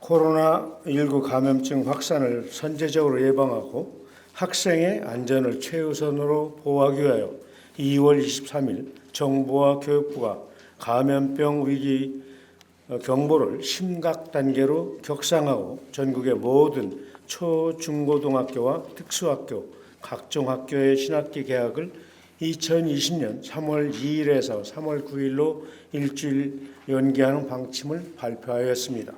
코로나19 감염증 확산을 선제적으로 예방하고 학생의 안전을 최우선으로 보호하기 위하여 2월 23일 정부와 교육부가 감염병 위기 어, 경보를 심각 단계로 격상하고 전국의 모든 초, 중, 고등학교와 특수학교, 각종 학교의 신학기 개학을 2020년 3월 2일에서 3월 9일로 일주일 연기하는 방침을 발표하였습니다.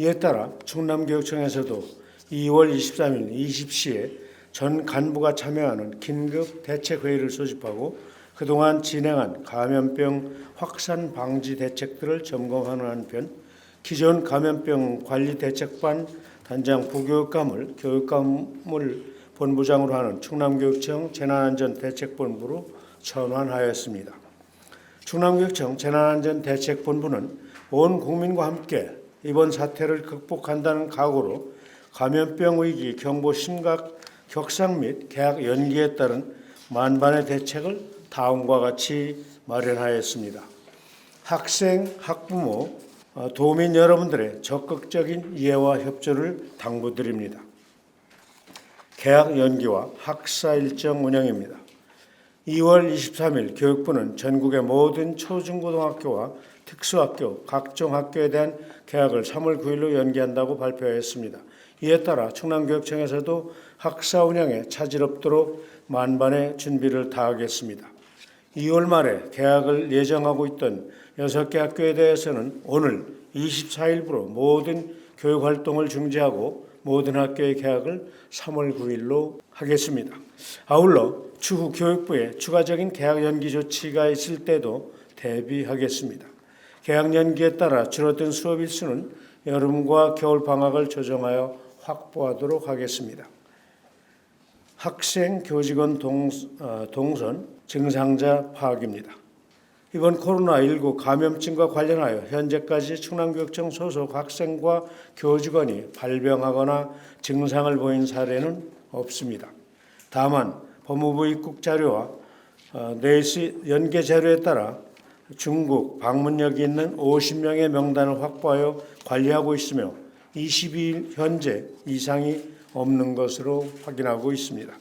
이에 따라 충남교육청에서도 2월 23일 20시에 전 간부가 참여하는 긴급 대책회의를 소집하고 그동안 진행한 감염병 확산 방지 대책들을 점검하는 한편 기존 감염병 관리 대책반 단장 부교육감을 교육감을 본부장으로 하는 충남교육청 재난안전대책본부로 전환하였습니다. 충남교육청 재난안전대책본부는 온 국민과 함께 이번 사태를 극복한다는 각오로 감염병 위기 경보 심각 격상 및 계약 연기에 따른 만반의 대책을 다음과 같이 마련하였습니다. 학생, 학부모, 어, 도민 여러분들의 적극적인 이해와 협조를 당부드립니다. 계약 연기와 학사 일정 운영입니다. 2월 23일 교육부는 전국의 모든 초중고등학교와 특수학교, 각종 학교에 대한 개학을 3월 9일로 연기한다고 발표했습니다. 이에 따라 충남교육청에서도 학사 운영에 차질 없도록 만반의 준비를 다하겠습니다. 2월 말에 개학을 예정하고 있던 6개 학교에 대해서는 오늘 24일부로 모든 교육 활동을 중지하고 모든 학교의 개학을 3월 9일로 하겠습니다. 아울러 추후 교육부에 추가적인 개학 연기 조치가 있을 때도 대비하겠습니다. 개학 연기에 따라 줄어든 수업 일수는 여름과 겨울 방학을 조정하여 확보하도록 하겠습니다. 학생, 교직원 동, 어, 동선 증상자 파악입니다. 이번 코로나19 감염증과 관련하여 현재까지 충남교육청 소속 학생과 교직원이 발병하거나 증상을 보인 사례는 없습니다. 다만 법무부 입국 자료와 어, 내시 연계 자료에 따라 중국 방문력이 있는 50명의 명단을 확보하여 관리하고 있으며 22일 현재 이상이 없는 것으로 확인하고 있습니다.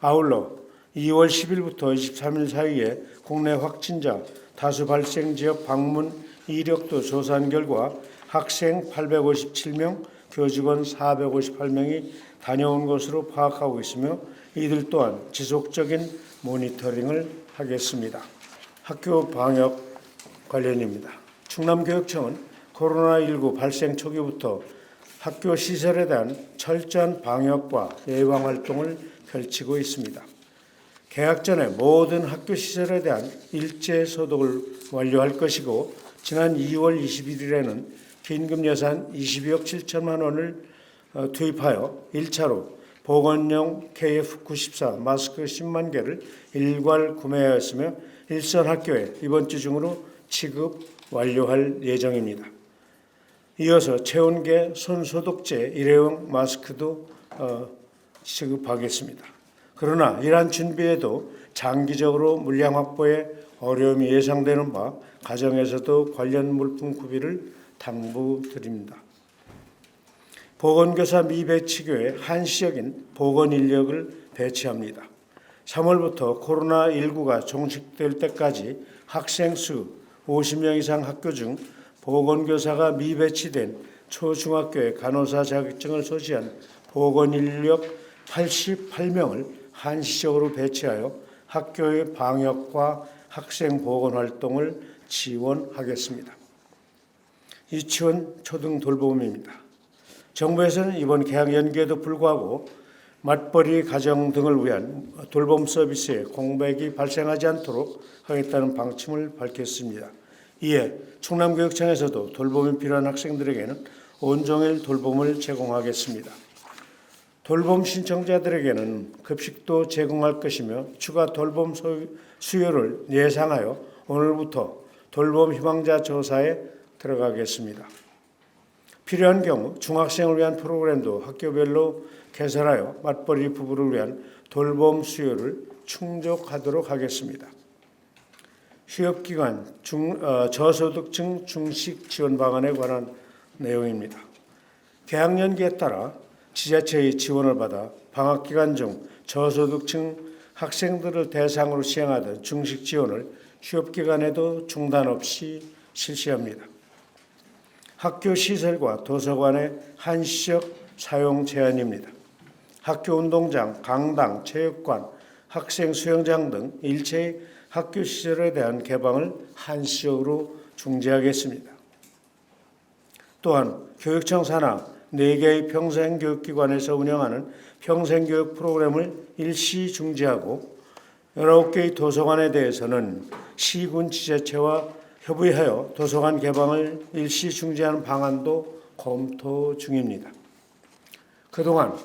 아울러 2월 10일부터 23일 사이에 국내 확진자 다수 발생 지역 방문 이력도 조사한 결과 학생 857명, 교직원 458명이 다녀온 것으로 파악하고 있으며 이들 또한 지속적인 모니터링을 하겠습니다. 학교 방역 관련입니다. 충남교육청은 코로나19 발생 초기부터 학교 시설에 대한 철저한 방역과 예방 활동을 펼치고 있습니다. 개학 전에 모든 학교 시설에 대한 일제 소독을 완료할 것이고 지난 2월 21일에는 긴급 예산 22억 7천만 원을 어, 투입하여 1차로 보건용 KF94 마스크 10만 개를 일괄 구매하였으며 일선 학교에 이번 주 중으로 취급 완료할 예정입니다. 이어서 체온계 손소독제 일회용 마스크도 어, 취급하겠습니다. 그러나 이러한 준비에도 장기적으로 물량 확보에 어려움이 예상되는 바 가정에서도 관련 물품 구비를 당부드립니다. 보건교사 미배치교에 한시적인 보건 인력을 배치합니다. 3월부터 코로나19가 종식될 때까지 학생 수 50명 이상 학교 중 보건교사가 미배치된 초중학교의 간호사 자격증을 소지한 보건 인력 88명을 한시적으로 배치하여 학교의 방역과 학생 보건 활동을 지원하겠습니다. 유치원 초등 돌봄입니다. 정부에서는 이번 개학 연기에도 불구하고 맞벌이 가정 등을 위한 돌봄 서비스에 공백이 발생하지 않도록 하겠다는 방침을 밝혔습니다. 이에 충남교육청에서도 돌봄이 필요한 학생들에게는 온종일 돌봄을 제공하겠습니다. 돌봄 신청자들에게는 급식도 제공할 것이며 추가 돌봄 수요를 예상하여 오늘부터 돌봄 희망자 조사에 들어가겠습니다. 필요한 경우 중학생을 위한 프로그램도 학교별로 개설하여 맞벌이 부부를 위한 돌봄 수요를 충족하도록 하겠습니다. 휴업기간 중, 어, 저소득층 중식 지원 방안에 관한 내용입니다. 개학 연기에 따라 지자체의 지원을 받아 방학 기간 중 저소득층 학생들을 대상으로 시행하던 중식 지원을 휴업 기간에도 중단 없이 실시합니다. 학교 시설과 도서관의 한시적 사용 제한입니다. 학교 운동장, 강당, 체육관, 학생 수영장 등 일체의 학교 시설에 대한 개방을 한시적으로 중지하겠습니다. 또한 교육청 산하 4개의 평생교육기관에서 운영하는 평생교육 프로그램을 일시 중지하고 19개의 도서관에 대해서는 시군 지자체와 협의하여 도서관 개방을 일시 중지하는 방안도 검토 중입니다. 그동안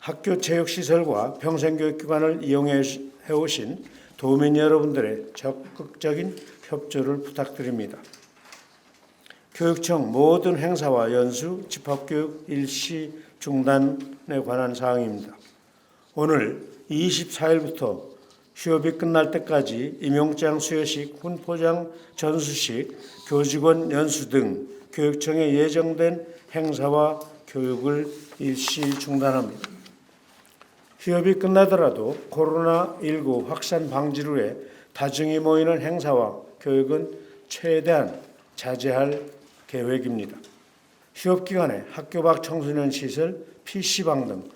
학교 체육시설과 평생교육기관을 이용해 오신 도민 여러분들의 적극적인 협조를 부탁드립니다. 교육청 모든 행사와 연수, 집합교육 일시 중단에 관한 사항입니다. 오늘 24일부터 휴업이 끝날 때까지 임용장 수여식, 훈포장 전수식, 교직원 연수 등 교육청에 예정된 행사와 교육을 일시 중단합니다. 휴업이 끝나더라도 코로나19 확산 방지를 위해 다중이 모이는 행사와 교육은 최대한 자제할 계획입니다. 휴업 기간에 학교 밖 청소년 시설, PC방 등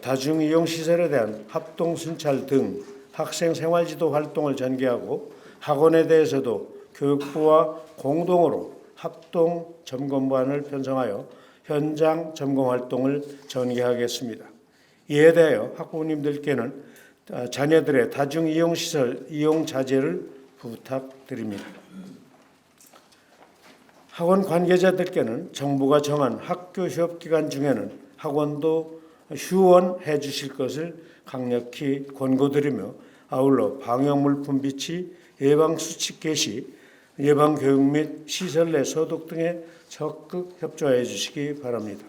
다중 이용 시설에 대한 합동 순찰 등 학생 생활지도 활동을 전개하고 학원에 대해서도 교육부와 공동으로 합동 점검반을 편성하여 현장 점검 활동을 전개하겠습니다. 이에 대하여 학부모님들께는 자녀들의 다중 이용 시설 이용 자제를 부탁드립니다. 학원 관계자들께는 정부가 정한 학교 휴업 기간 중에는 학원도 휴원해 주실 것을 강력히 권고드리며 아울러 방역물품 비치, 예방수칙 개시, 예방교육 및 시설 내 소독 등에 적극 협조해 주시기 바랍니다.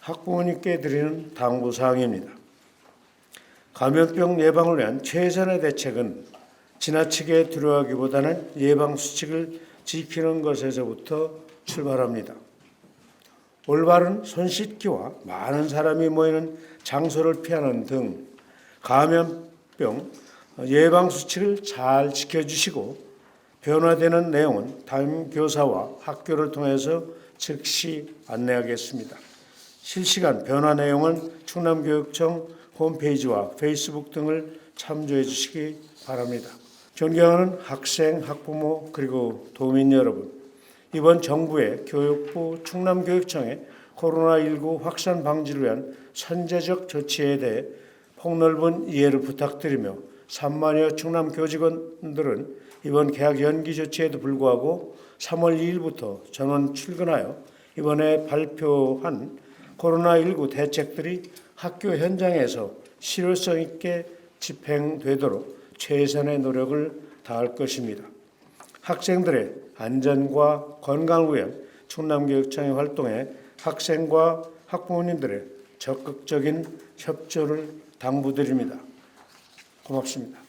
학부모님께 드리는 당부사항입니다. 감염병 예방을 위한 최선의 대책은 지나치게 두려워하기보다는 예방수칙을 지키는 것에서부터 출발합니다. 올바른 손 씻기와 많은 사람이 모이는 장소를 피하는 등 감염병 예방 수칙을 잘 지켜주시고 변화되는 내용은 담임 교사와 학교를 통해서 즉시 안내하겠습니다. 실시간 변화 내용은 충남교육청 홈페이지와 페이스북 등을 참조해 주시기 바랍니다. 존경하는 학생, 학부모 그리고 도민 여러분, 이번 정부의 교육부 충남교육청의 코로나19 확산 방지를 위한 선제적 조치에 대해 폭넓은 이해를 부탁드리며 3만여 충남 교직원들은 이번 개학 연기 조치에도 불구하고 3월 2일부터 전원 출근하여 이번에 발표한 코로나19 대책들이 학교 현장에서 실효성 있게 집행되도록 최선의 노력을 다할 것입니다. 학생들의 안전과 건강을 위한 충남교육청의 활동에 학생과 학부모님들의 적극적인 협조를 당부드립니다. 고맙습니다.